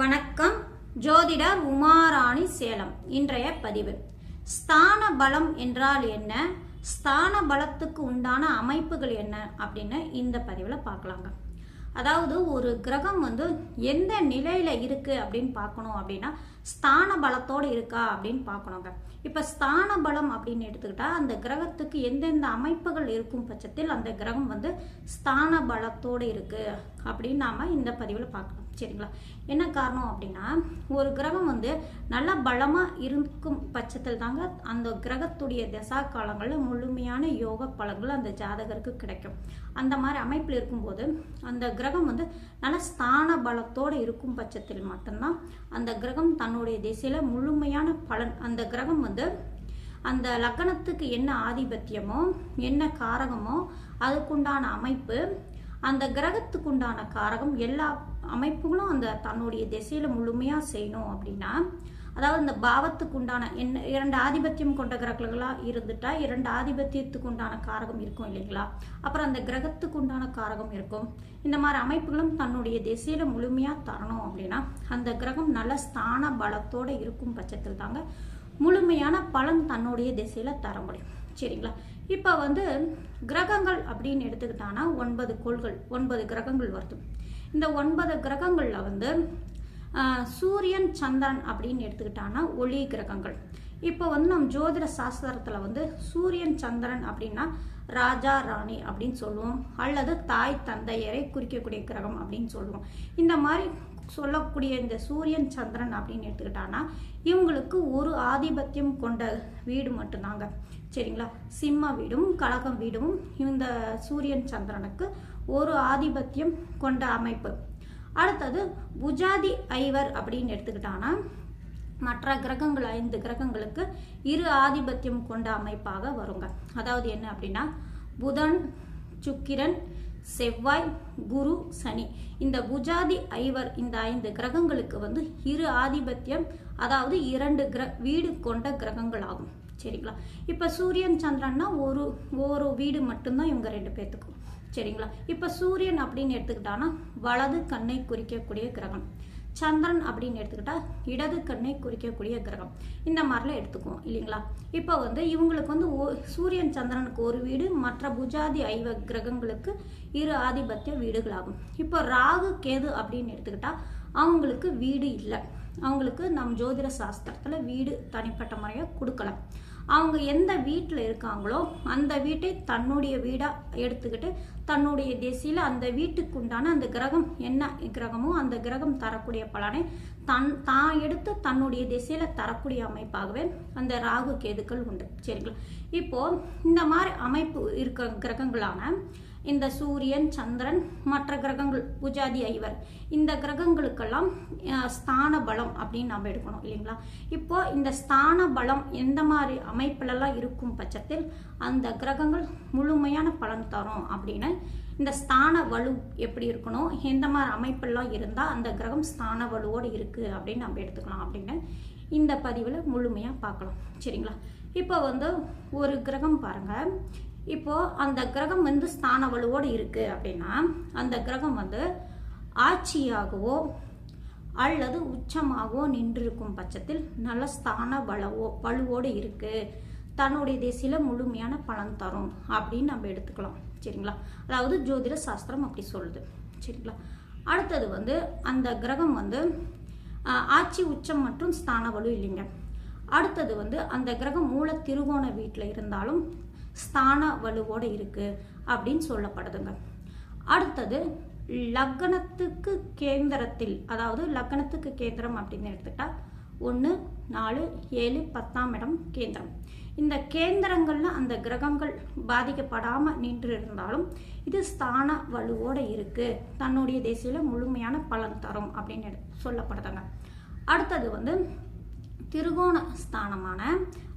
வணக்கம். ஜோதிடர் உமாராணி சேலம். இன்றைய பதிவு. ஸ்தான பலம் என்றால் என்ன? ஸ்தான பலத்துக்கு உண்டான அமைப்புகள் என்ன? அப்படின்னு இந்த பதிவில் பார்க்கலாங்க. அதாவது ஒரு கிரகம் வந்து எந்த நிலையில் இருக்குது அப்படின்னு பார்க்கணும் அப்படின்னா ஸ்தான பலத்தோடு இருக்கா அப்படின்னு பார்க்கணுங்க. இப்போ ஸ்தான பலம் அப்படின்னு எடுத்துக்கிட்டா அந்த கிரகத்துக்கு எந்தெந்த அமைப்புகள் இருக்கும் பட்சத்தில் அந்த கிரகம் வந்து ஸ்தான பலத்தோடு இருக்கு அப்படின்னு நாம் இந்த பதிவில் பார்க்கலாம். சரிங்களா? என்ன காரணம் அப்படின்னா ஒரு கிரகம் வந்து நல்ல பலமாக இருக்கும் பட்சத்தில் தாங்க அந்த கிரகத்துடைய தசா காலங்களில் முழுமையான யோக பலங்கள் அந்த ஜாதகருக்கு கிடைக்கும். அந்த மாதிரி அமைப்பில் இருக்கும்போது அந்த கிரகம் வந்து நல்ல ஸ்தான பலத்தோடு இருக்கும் பட்சத்தில் மட்டும்தான் அந்த கிரகம் தன்னுடைய திசையில் முழுமையான பலன். அந்த கிரகம் வந்து அந்த லக்கணத்துக்கு என்ன ஆதிபத்தியமோ என்ன காரகமோ அதுக்குண்டான அமைப்பு அந்த கிரகத்துக்கு உண்டான காரகம் எல்லா அமைப்புகளும் அந்த தன்னுடைய திசையில் முழுமையாக செய்யணும் அப்படின்னா அதாவது இந்த பாவத்துக்கு உண்டான என்ன இரண்டு ஆதிபத்தியம் கொண்ட கிரகங்களாக இருந்துட்டா இரண்டு ஆதிபத்தியத்துக்கு உண்டான காரகம் இருக்கும் இல்லைங்களா? அப்புறம் அந்த கிரகத்துக்கு உண்டான காரகம் இருக்கும். இந்த மாதிரி அமைப்புகளும் தன்னுடைய திசையில முழுமையாக தரணும் அப்படின்னா அந்த கிரகம் நல்ல ஸ்தான பலத்தோடு இருக்கும் பட்சத்தில் தாங்க முழுமையான பலன் தன்னுடைய திசையில தர முடியும். சரிங்களா? இப்போ வந்து கிரகங்கள் அப்படின்னு எடுத்துக்கிட்டானா ஒன்பது கோள்கள் ஒன்பது கிரகங்கள் வருது. இந்த ஒன்பது கிரகங்களில் வந்து சூரியன் சந்திரன் அப்படின்னு எடுத்துக்கிட்டான்னா ஒளி கிரகங்கள். இப்போ வந்து நம் ஜோதிட சாஸ்திரத்தில் வந்து சூரியன் சந்திரன் அப்படின்னா ராஜா ராணி அப்படின்னு சொல்லுவோம். அல்லது தாய் தந்தையரை குறிக்கக்கூடிய கிரகம் அப்படின்னு சொல்லுவோம். இந்த மாதிரி சொல்லக்கூடிய இந்த சூரியன் சந்திரன் அப்படின்னு எடுத்துக்கிட்டான்னா இவங்களுக்கு ஒரு ஆதிபத்தியம் கொண்ட வீடு மட்டும்தாங்க. சரிங்களா? சிம்ம வீடும் கழகம் வீடும் இந்த சூரியன் சந்திரனுக்கு ஒரு ஆதிபத்தியம் கொண்ட அமைப்பு. அடுத்தது புஜாதி ஐவர் அப்படின்னு எடுத்துக்கிட்டாங்கன்னா மற்ற கிரகங்கள் ஐந்து கிரகங்களுக்கு இரு ஆதிபத்தியம் கொண்ட அமைப்பாக வருங்க. அதாவது என்ன அப்படின்னா புதன் சுக்கிரன் செவ்வாய் குரு சனி. இந்த புஜாதி ஐவர் இந்த ஐந்து கிரகங்களுக்கு வந்து இரு ஆதிபத்தியம் அதாவது இரண்டு கிர வீடு கொண்ட கிரகங்கள் ஆகும் சரிங்களா? இப்போ சூரியன் சந்திரன்னா ஒரு ஒரு வீடு மட்டும்தான் இவங்க ரெண்டு பேர்த்துக்கும் சரிங்களா? இப்ப சூரியன் அப்படின்னு எடுத்துக்கிட்டானா வலது கண்ணை குறிக்கக்கூடிய கிரகம். சந்திரன் அப்படின்னு எடுத்துக்கிட்டா இடது கண்ணை குறிக்கக்கூடிய கிரகம். இந்த மாதிரிலாம் எடுத்துக்குவோம் இல்லைங்களா? இப்போ வந்து இவங்களுக்கு வந்து ஓ- சூரியன் சந்திரனுக்கு ஒரு வீடு மற்ற புஜாதி ஐவ கிரகங்களுக்கு இரு ஆதிபத்திய வீடுகளாகும். இப்போ ராகு கேது அப்படின்னு எடுத்துக்கிட்டா அவங்களுக்கு வீடு இல்லை. அவங்களுக்கு நம் ஜோதிட சாஸ்திரத்துல வீடு தனிப்பட்ட முறையாக கொடுக்கலாம் அவங்க எந்த வீட்டில் இருக்காங்களோ அந்த வீட்டை தன்னுடைய வீடாக எடுத்துக்கிட்டு தன்னுடைய திசையில் அந்த வீட்டுக்கு உண்டான அந்த கிரகம் என்ன கிரகமோ அந்த கிரகம் தரக்கூடிய பலனை தன் தான் எடுத்து தன்னுடைய திசையில் தரக்கூடிய அமைப்பாகவே அந்த ராகு கேதுக்கள் உண்டு. சரிங்களா? இப்போது இந்த மாதிரி அமைப்பு இருக்க கிரகங்களான இந்த சூரியன் சந்திரன் மற்ற கிரகங்கள் புஜாதி ஐவர். இந்த கிரகங்களுக்கெல்லாம் ஸ்தான பலம் அப்படின்னு நம்ம எடுக்கணும் இல்லைங்களா? இப்போ இந்த ஸ்தான பலம் எந்த மாதிரி அமைப்புலலாம் இருக்கும் பட்சத்தில் அந்த கிரகங்கள் முழுமையான பலன் தரும் அப்படின்னு இந்த ஸ்தான வலு எப்படி இருக்கணும் எந்த மாதிரி அமைப்பெல்லாம் இருந்தால் அந்த கிரகம் ஸ்தான வலுவோடு இருக்குது அப்படின்னு நம்ம எடுத்துக்கலாம் அப்படின்னு இந்த பதிவில் முழுமையாக பார்க்கலாம். சரிங்களா? இப்போ வந்து ஒரு கிரகம் பாருங்கள் இப்போது அந்த கிரகம் வந்து ஸ்தான வலுவோடு இருக்குது அப்படின்னா அந்த கிரகம் வந்து ஆட்சியாகவோ அல்லது உச்சமாகவோ நின்றிருக்கும் பட்சத்தில் நல்ல ஸ்தான வளவோ வலுவோடு இருக்குது தன்னுடைய திசையில் முழுமையான பலன் தரும் அப்படின்னு நம்ம எடுத்துக்கலாம். சரிங்களா? அதாவது ஜோதிட சாஸ்திரம் அப்படி சொல்லுது. சரிங்களா? அடுத்தது வந்து அந்த கிரகம் வந்து ஆட்சி உச்சம் மற்றும் ஸ்தான வலு இல்லைங்க. அடுத்தது வந்து அந்த கிரகம் மூல திருகோண வீட்டில் இருந்தாலும் ஸ்தான வலுவோடு இருக்குது அப்படின்னு சொல்லப்படுதுங்க. அடுத்தது லக்னத்துக்கு கேந்திரத்தில் அதாவது லக்னத்துக்கு கேந்திரம் அப்படின்னு எடுத்துட்டா ஒன்று நாலு ஏழு பத்தாம் இடம் கேந்திரம். இந்த கேந்திரங்களில் அந்த கிரகங்கள் பாதிக்கப்படாமல் நின்று இருந்தாலும் இது ஸ்தான வலுவோடு இருக்குது தன்னுடைய தேசியில் முழுமையான பலன் தரும் அப்படின்னு எடு- சொல்லப்படுதுங்க. அடுத்தது வந்து திருகோண ஸ்தானமான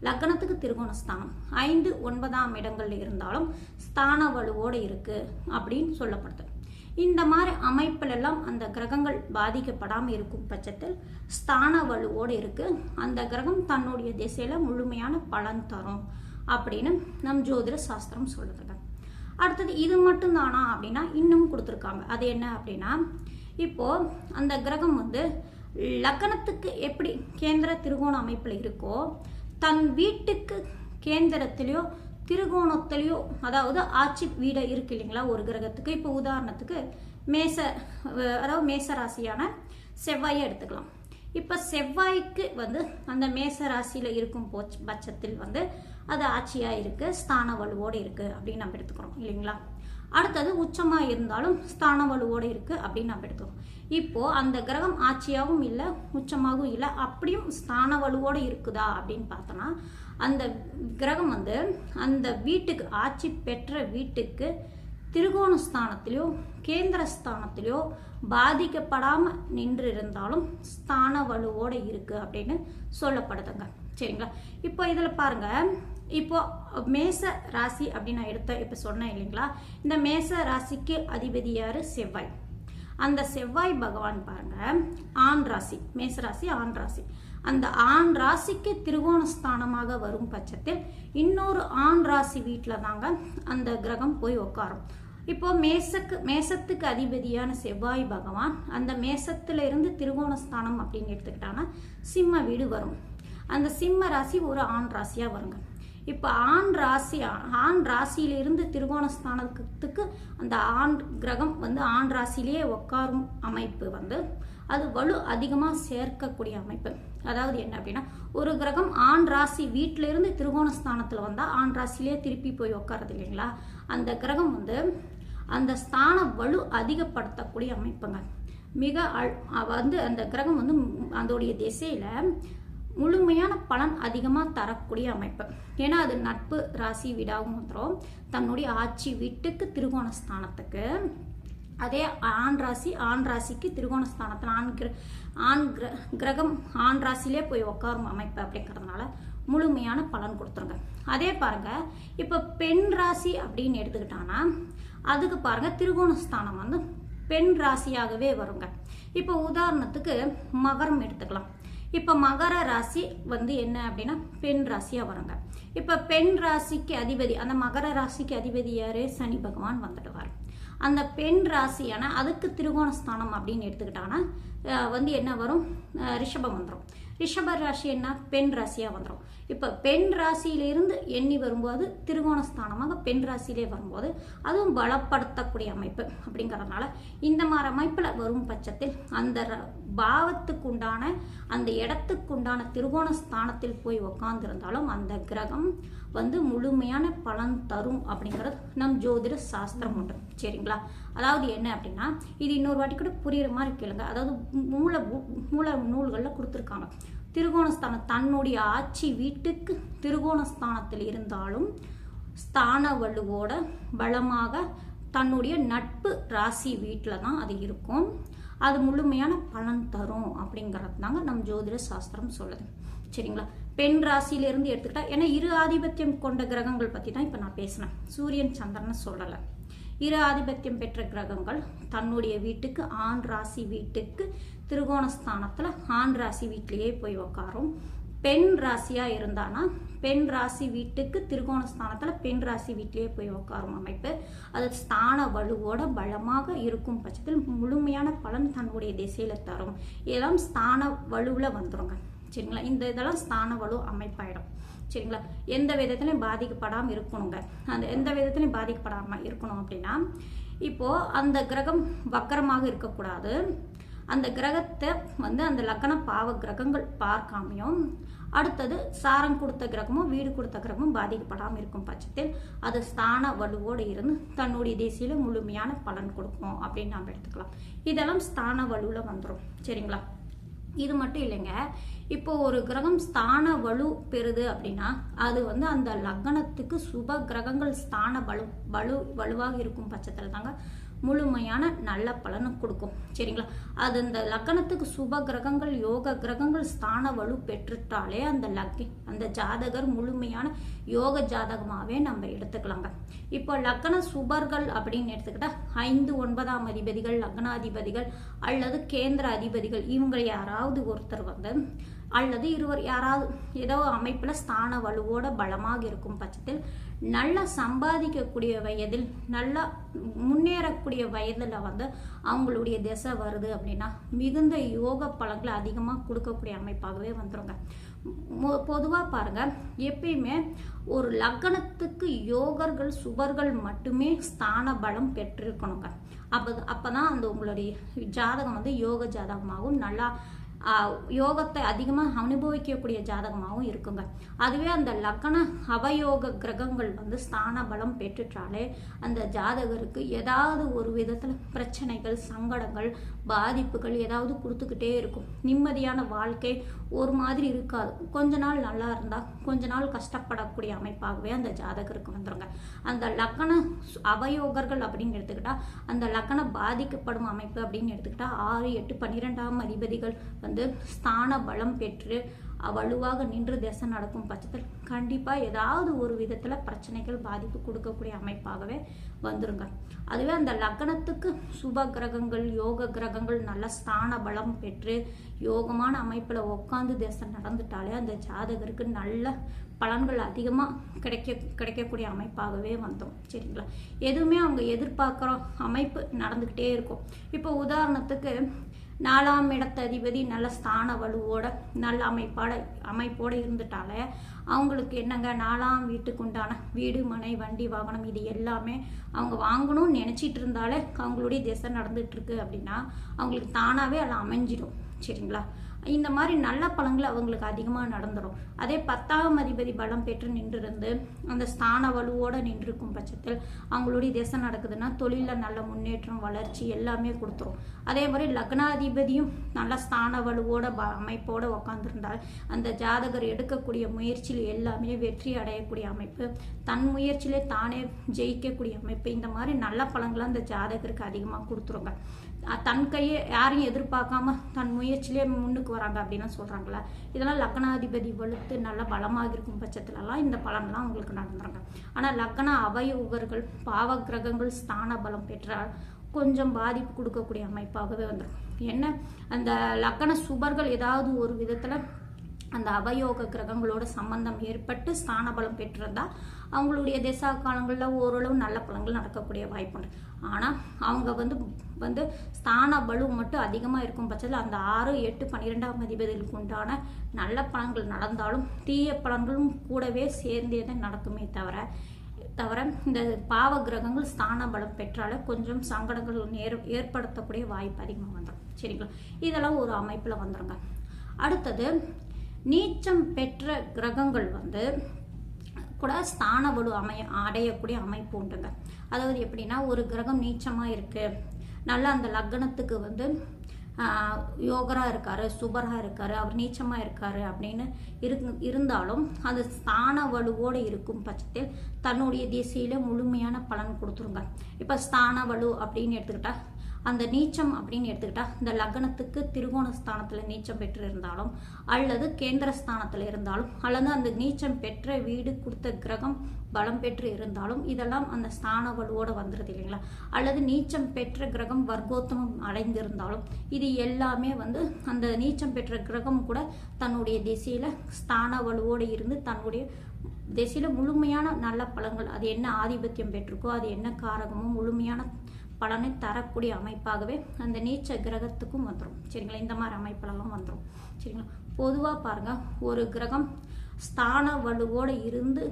லக்னத்துக்கு திருகோண ஸ்தானம் ஐந்து ஒன்பதாம் இடங்கள்ல இருந்தாலும் ஸ்தான வலுவோடு இருக்கு அப்படின்னு சொல்லப்படுது. இந்த மாதிரி அமைப்புல எல்லாம் அந்த கிரகங்கள் பாதிக்கப்படாமல் இருக்கும் பட்சத்தில் ஸ்தான வலுவோடு இருக்கு. அந்த கிரகம் தன்னுடைய திசையில முழுமையான பலன் தரும் அப்படின்னு நம் ஜோதிட சாஸ்திரம் சொல்லுதுங்க. அடுத்தது இது மட்டும் தானா அப்படின்னா இன்னும் கொடுத்துருக்காங்க. அது என்ன அப்படின்னா இப்போ அந்த கிரகம் வந்து லக்கணத்துக்கு எப்படி கேந்திர திருகோண அமைப்பில் இருக்கோ தன் வீட்டுக்கு கேந்திரத்திலையோ திருகோணத்திலையோ அதாவது ஆட்சி வீடு இருக்கு இல்லைங்களா ஒரு கிரகத்துக்கு. இப்போ உதாரணத்துக்கு மேச அதாவது மேச ராசியான செவ்வாயை எடுத்துக்கலாம். இப்போ செவ்வாய்க்கு வந்து அந்த மேச ராசியில் இருக்கும் போச் பட்சத்தில் வந்து அது ஆட்சியாக இருக்குது ஸ்தான வலுவோடு இருக்குது அப்படின்னு நம்ம எடுத்துக்கிறோம் இல்லைங்களா? அடுத்தது உச்சமாக இருந்தாலும் ஸ்தான வலுவோடு இருக்குது அப்படின்னு நம்ம எடுத்துக்கிறோம் இப்போ அந்த கிரகம் ஆட்சியாகவும் இல்லை உச்சமாகவும் இல்லை அப்படியும் ஸ்தான வலுவோடு இருக்குதா அப்படின்னு பார்த்தோன்னா அந்த கிரகம் வந்து அந்த வீட்டுக்கு ஆட்சி பெற்ற வீட்டுக்கு திருகோண ஸ்தானத்திலையோ கேந்திர ஸ்தானத்திலையோ பாதிக்கப்படாமல் நின்று இருந்தாலும் ஸ்தான வலுவோடு இருக்குது அப்படின்னு சொல்லப்படுதுங்க. சரிங்களா? இப்போ இதில் பாருங்கள் இப்போ மேச ராசி அப்படின்னு நான் எடுத்த இப்போ சொன்னேன் இல்லைங்களா? இந்த மேச ராசிக்கு அதிபதியார் செவ்வாய். அந்த செவ்வாய் பகவான் பாருங்க ஆண் ராசி மேச ராசி ஆண் ராசி. அந்த ஆண் ராசிக்கு திருகோண ஸ்தானமாக வரும் பட்சத்தில் இன்னொரு ஆண் ராசி வீட்டில் தாங்க அந்த கிரகம் போய் உட்காரும் இப்போ மேசக்கு மேசத்துக்கு அதிபதியான செவ்வாய் பகவான் அந்த மேசத்துல இருந்து திருகோண ஸ்தானம் அப்படின்னு எடுத்துக்கிட்டாங்கன்னா சிம்ம வீடு வரும். அந்த சிம்ம ராசி ஒரு ஆண் ராசியாக வருங்க. இப்போ ஆண் ராசி ஆண் ராசியிலிருந்து திருகோண ஸ்தானத்துக்கு அந்த ஆண் கிரகம் வந்து ஆண் ராசியிலேயே உட்காரும் அமைப்பு வந்து அது வலு அதிகமாக சேர்க்கக்கூடிய அமைப்பு. அதாவது என்ன அப்படின்னா ஒரு கிரகம் ஆண் ராசி வீட்டில இருந்து திருகோண ஸ்தானத்தில் வந்தால் ஆண் ராசியிலேயே திருப்பி போய் உட்காருது இல்லைங்களா? அந்த கிரகம் வந்து அந்த ஸ்தான வலு அதிகப்படுத்தக்கூடிய அமைப்புங்க. மிக அழ்- வந்து அந்த கிரகம் வந்து அதோடைய திசையில முழுமையான பலன் அதிகமாக தரக்கூடிய அமைப்பு. ஏன்னா அது நட்பு ராசி விடாகும் வந்துடும் தன்னுடைய ஆட்சி வீட்டுக்கு திருகோண ஸ்தானத்துக்கு அதே ஆண் ராசி ஆண் ராசிக்கு திருகோண ஸ்தானத்தில் ஆண் கிர ஆண் கிர கிரகம் ஆண் ராசிலே போய் உட்காரும் அமைப்பு அப்படிங்கிறதுனால முழுமையான பலன் கொடுத்துருங்க. அதே பாருங்க இப்போ பெண் ராசி அப்படின்னு எடுத்துக்கிட்டாங்கன்னா அதுக்கு பாருங்க திருகோண ஸ்தானம் வந்து பெண் ராசியாகவே வருங்க. இப்போ உதாரணத்துக்கு மகரம் எடுத்துக்கலாம். இப்போ மகர ராசி வந்து என்ன அப்படின்னா பெண் ராசியா வருங்க. இப்போ பெண் ராசிக்கு அதிபதி அந்த மகர ராசிக்கு அதிபதி யாரு? சனி பகவான் வந்துடுவார் அந்த பெண் ராசியான அதுக்கு திருகோண ஸ்தானம் அப்படின்னு எடுத்துக்கிட்டாங்கன்னா அஹ், வந்து என்ன வரும்? ரிஷபம் வந்துடும் ரிஷப ராசி என்ன பெண் ராசியா வந்துடும் இப்போ பெண் ராசியிலிருந்து எண்ணி வரும்போது திருகோண ஸ்தானமாக பெண் ராசியிலே வரும்போது அதுவும் பலப்படுத்தக்கூடிய அமைப்பு அப்படிங்கறதுனால இந்த மாதிரி அமைப்புல வரும் பட்சத்தில் அந்த ர- பாவத்துக்கு உண்டான அந்த இடத்துக்கு உண்டான திருகோண ஸ்தானத்தில் போய் உக்காந்துருந்தாலும் அந்த கிரகம் வந்து முழுமையான பலன் தரும் அப்படிங்கிறது நம் ஜோதிட சாஸ்திரம் உண்டு. சரிங்களா? அதாவது என்ன அப்படின்னா இது இன்னொரு வாட்டி கூட புரியுற மாதிரி கேளுங்க. அதாவது மூல மூல நூல்களில் கொடுத்துருக்காங்க. திருகோணஸ்தானம் தன்னுடைய ஆட்சி வீட்டுக்கு திருகோணஸ்தானத்தில் இருந்தாலும் ஸ்தான வலுவோட பலமாக தன்னுடைய நட்பு ராசி வீட்டில் தான் அது இருக்கும். அது முழுமையான பலன் தரும் அப்படிங்கிறது தாங்க நம் ஜோதிட சாஸ்திரம் சொல்லுது. சரிங்களா? பெண் ராசியிலிருந்து எடுத்துக்கிட்டா ஏன்னா இரு ஆதிபத்தியம் கொண்ட கிரகங்கள் பற்றி தான் இப்போ நான் பேசினேன். சூரியன் சந்திரனை சொல்லலை. இரு ஆதிபத்தியம் பெற்ற கிரகங்கள் தன்னுடைய வீட்டுக்கு ஆண் ராசி வீட்டுக்கு திருகோணஸ்தானத்தில் ஆண் ராசி வீட்டிலேயே போய் உக்காரும். பெண் ராசியாக இருந்தானா பெண் ராசி வீட்டுக்கு திருகோணஸ்தானத்தில் பெண் ராசி வீட்டிலேயே போய் உட்காரும் அமைப்பு. அது ஸ்தான வலுவோட பலமாக இருக்கும் பட்சத்தில் முழுமையான பலன் தன்னுடைய திசையில் தரும். இதெல்லாம் ஸ்தான வலுவில் வந்துருங்க. சரிங்களா? இந்த இதெல்லாம் ஸ்தான வலு அமைப்பாயிடும். சரிங்களா? எந்த விதத்துலையும் பாதிக்கப்படாமல் இருக்கணுங்க. அந்த எந்த விதத்துலையும் பாதிக்கப்படாமல் இருக்கணும் அப்படின்னா இப்போ அந்த கிரகம் வக்கரமாக இருக்கக்கூடாது. அந்த கிரகத்தை வந்து அந்த லக்கண பாவ கிரகங்கள் பார்க்காமையும் அடுத்தது சாரம் கொடுத்த கிரகமும் வீடு கொடுத்த கிரகமும் பாதிக்கப்படாமல் இருக்கும் பட்சத்தில் அது ஸ்தான வலுவோடு இருந்து தன்னுடைய தேசியில் முழுமையான பலன் கொடுக்கும் அப்படின்னு நாம் எடுத்துக்கலாம். இதெல்லாம் ஸ்தான வலுவில் வந்துடும் சரிங்களா? இது மட்டும் இல்லைங்க. இப்போ ஒரு கிரகம் ஸ்தான வலு பெறுது அப்படின்னா அது வந்து அந்த லக்னத்துக்கு சுப கிரகங்கள் ஸ்தான வலு வலு வலுவாக இருக்கும் பட்சத்தில் தாங்க முழுமையான நல்ல பலனை கொடுக்கும். சரிங்களா? அது இந்த லக்கணத்துக்கு சுப கிரகங்கள் யோக கிரகங்கள் ஸ்தான வலு பெற்றுட்டாலே அந்த லக்கி அந்த ஜாதகர் முழுமையான யோக ஜாதகமாகவே நம்ம எடுத்துக்கலாங்க. இப்போ லக்கண சுபர்கள் அப்படின்னு எடுத்துக்கிட்டா ஐந்து ஒன்பதாம் அதிபதிகள் லக்னாதிபதிகள் அல்லது கேந்திர அதிபதிகள் இவங்க யாராவது ஒருத்தர் வந்து அல்லது இருவர் யாராவது ஏதோ அமைப்பில் ஸ்தான வலுவோட பலமாக இருக்கும் பட்சத்தில் நல்லா சம்பாதிக்கக்கூடிய வயதில் நல்லா முன்னேறக்கூடிய வயதில் வந்து அவங்களுடைய திசை வருது அப்படின்னா மிகுந்த யோக பலன்களை அதிகமாக கொடுக்கக்கூடிய அமைப்பாகவே வந்துருங்க. பொதுவாக பாருங்க எப்பயுமே ஒரு லக்கணத்துக்கு யோகர்கள் சுபர்கள் மட்டுமே ஸ்தான பலம் பெற்றிருக்கணுங்க. அப்போ அப்போ தான் அந்த உங்களுடைய ஜாதகம் வந்து யோக ஜாதகமாகவும் நல்லா யோகத்தை அதிகமாக அனுபவிக்கக்கூடிய ஜாதகமாகவும் இருக்குங்க. அதுவே அந்த லக்கண அவயோக கிரகங்கள் வந்து ஸ்தான பலம் பெற்றுட்டாலே அந்த ஜாதகருக்கு ஏதாவது ஒரு விதத்தில் பிரச்சனைகள் சங்கடங்கள் பாதிப்புகள் ஏதாவது கொடுத்துக்கிட்டே இருக்கும். நிம்மதியான வாழ்க்கை ஒரு மாதிரி இருக்காது. கொஞ்ச நாள் நல்லா இருந்தால் கொஞ்ச நாள் கஷ்டப்படக்கூடிய அமைப்பாகவே அந்த ஜாதகருக்கு வந்துருங்க. அந்த லக்கண சு- அவயோகர்கள் அப்படின்னு எடுத்துக்கிட்டால் அந்த லக்கணம் பாதிக்கப்படும் அமைப்பு அப்படின்னு எடுத்துக்கிட்டால் ஆறு எட்டு பன்னிரெண்டாம் அதிபதிகள் வந்து வந்து ஸ்தான பலம் பெற்று வலுவாக நின்று திசை நடக்கும் பட்சத்தில் கண்டிப்பாக ஏதாவது ஒரு விதத்தில் பிரச்சனைகள் பாதிப்பு கொடுக்கக்கூடிய அமைப்பாகவே வந்துருங்க. அதுவே அந்த லக்னத்துக்கு சுப கிரகங்கள் யோக கிரகங்கள் நல்ல ஸ்தான பலம் பெற்று யோகமான அமைப்பில் உட்காந்து திசை நடந்துட்டாலே அந்த ஜாதகருக்கு நல்ல பலன்கள் அதிகமாக கிடைக்க கிடைக்கக்கூடிய அமைப்பாகவே வந்தோம் சரிங்களா? எதுவுமே அவங்க எதிர்பார்க்குற அமைப்பு நடந்துக்கிட்டே இருக்கும். இப்போ உதாரணத்துக்கு நாலாம் இடத்த அதிபதி நல்ல ஸ்தான வலுவோட நல்ல அமைப்பாட அமைப்போடு இருந்துட்டாலே அவங்களுக்கு என்னங்க நாலாம் வீட்டுக்கு உண்டான வீடு மனை வண்டி வாகனம் இது எல்லாமே அவங்க வாங்கணும்னு நினச்சிட்டு இருந்தாலே அவங்களுடைய திசை நடந்துகிட்ருக்கு அப்படின்னா அவங்களுக்கு தானாகவே அதில் அமைஞ்சிடும் சரிங்களா? இந்த மாதிரி நல்ல பலன்கள் அவங்களுக்கு அதிகமாக நடந்துடும் அதே பத்தாம் அதிபதி பலம் பெற்று நின்றிருந்து அந்த ஸ்தான வலுவோடு நின்றிருக்கும் பட்சத்தில் அவங்களுடைய திசை நடக்குதுன்னா தொழிலில் நல்ல முன்னேற்றம் வளர்ச்சி எல்லாமே கொடுத்துரும். அதே மாதிரி லக்னாதிபதியும் நல்ல ஸ்தான வலுவோட ப அமைப்போடு உக்காந்துருந்தால் அந்த ஜாதகர் எடுக்கக்கூடிய முயற்சியில் எல்லாமே வெற்றி அடையக்கூடிய அமைப்பு தன் முயற்சியிலே தானே ஜெயிக்கக்கூடிய அமைப்பு. இந்த மாதிரி நல்ல பலங்களை அந்த ஜாதகருக்கு அதிகமாக கொடுத்துருங்க. தன் கையை யாரையும் எதிர்பார்க்காம தன் முயற்சியிலே முன்னுக்கு வராங்க அப்படின்னு சொல்றாங்களா இதெல்லாம் லக்னாதிபதி வலுத்து நல்ல பலமாக இருக்கும் பட்சத்துலலாம் இந்த பலன்லாம் அவங்களுக்கு நடந்துருங்க. ஆனால் லக்ன அவயோகர்கள் பாவ கிரகங்கள் ஸ்தான பலம் பெற்றால் கொஞ்சம் பாதிப்பு கொடுக்கக்கூடிய அமைப்பாகவே வந்துடும் என்ன? அந்த லக்கண சுபர்கள் ஏதாவது ஒரு விதத்தில் அந்த அவயோக கிரகங்களோட சம்பந்தம் ஏற்பட்டு ஸ்தான பலம் பெற்றிருந்தா அவங்களுடைய திசா காலங்களில் ஓரளவு நல்ல பலன்கள் நடக்கக்கூடிய வாய்ப்புண்டு ஆனால் அவங்க வந்து வந்து ஸ்தான பலு மட்டும் அதிகமாக இருக்கும் பட்சத்தில் அந்த ஆறு எட்டு பன்னிரெண்டாம் அதிபதிகளுக்கு உண்டான நல்ல பலன்கள் நடந்தாலும் தீய பலன்களும் கூடவே சேர்ந்தே தான் நடக்குமே தவிர தவிர இந்த பாவ கிரகங்கள் ஸ்தான பலம் பெற்றாலே கொஞ்சம் சங்கடங்கள் நேர் ஏற்படுத்தக்கூடிய வாய்ப்பு அதிகமாக வந்துடும் சரிங்களா? இதெல்லாம் ஒரு அமைப்பில் வந்துருங்க. அடுத்தது நீச்சம் பெற்ற கிரகங்கள் வந்து கூட ஸ்தான வலு அமைய அடையக்கூடிய அமைப்பு உண்டுங்க. அதாவது எப்படின்னா ஒரு கிரகம் நீச்சமாக இருக்குது நல்லா அந்த லக்னத்துக்கு வந்து யோகராக இருக்கார் இருக்காரு இருக்கார் இருக்காரு அவர் நீச்சமாக இருக்காரு அப்படின்னு இரு இருந்தாலும் அது ஸ்தான வலுவோடு இருக்கும் பட்சத்தில் தன்னுடைய திசையில முழுமையான பலன் கொடுத்துருங்க. இப்போ ஸ்தான வலு அப்படின்னு எடுத்துக்கிட்டா அந்த நீச்சம் அப்படின்னு எடுத்துக்கிட்டா இந்த லக்னத்துக்கு திருகோண ஸ்தானத்துல நீச்சம் பெற்று இருந்தாலும் அல்லது கேந்திர ஸ்தானத்துல இருந்தாலும் அல்லது அந்த நீச்சம் பெற்ற வீடு கொடுத்த கிரகம் பலம் பெற்று இருந்தாலும் இதெல்லாம் அந்த ஸ்தான வலுவோட வந்துருது இல்லைங்களா? அல்லது நீச்சம் பெற்ற கிரகம் வர்க்கோத்தமம் அடைந்திருந்தாலும் இது எல்லாமே வந்து அந்த நீச்சம் பெற்ற கிரகம் கூட தன்னுடைய திசையில ஸ்தான வலுவோடு இருந்து தன்னுடைய திசையில முழுமையான நல்ல பழங்கள் அது என்ன ஆதிபத்தியம் பெற்றிருக்கோ அது என்ன காரகமோ முழுமையான பலனை தரக்கூடிய அமைப்பாகவே அந்த நீச்ச கிரகத்துக்கும் வந்துடும் சரிங்களா? இந்த மாதிரி அமைப்பெல்லாம் வந்துடும் சரிங்களா? பொதுவாக பாருங்க ஒரு கிரகம் ஸ்தான வலுவோடு இருந்து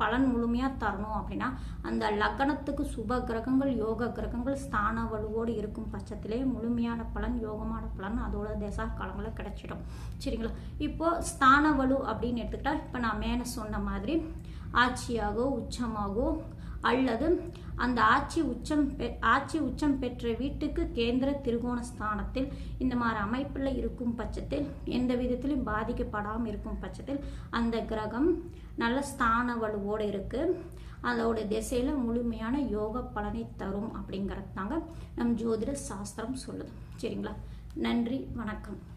பலன் முழுமையாக தரணும் அப்படின்னா அந்த லக்னத்துக்கு சுப கிரகங்கள் யோக கிரகங்கள் ஸ்தான வலுவோடு இருக்கும் பட்சத்திலே முழுமையான பலன் யோகமான பலன் அதோட தசா காலங்களில் கிடைச்சிடும். சரிங்களா? இப்போது ஸ்தான வலு அப்படின்னு எடுத்துக்கிட்டால் இப்போ நான் மேலே சொன்ன மாதிரி ஆட்சியாகோ உச்சமாகவோ அல்லது அந்த ஆட்சி உச்சம் பெ- ஆட்சி உச்சம் பெற்ற வீட்டுக்கு கேந்திர திருகோண ஸ்தானத்தில் இந்த மாதிரி அமைப்பில் இருக்கும் பட்சத்தில் எந்த விதத்திலும் பாதிக்கப்படாமல் இருக்கும் பட்சத்தில் அந்த கிரகம் நல்ல ஸ்தான வலுவோடு இருக்குது அதோட திசையில் முழுமையான யோக பலனை தரும் அப்படிங்கிறது தாங்க நம் ஜோதிட சாஸ்திரம் சொல்லுது. சரிங்களா? நன்றி வணக்கம்.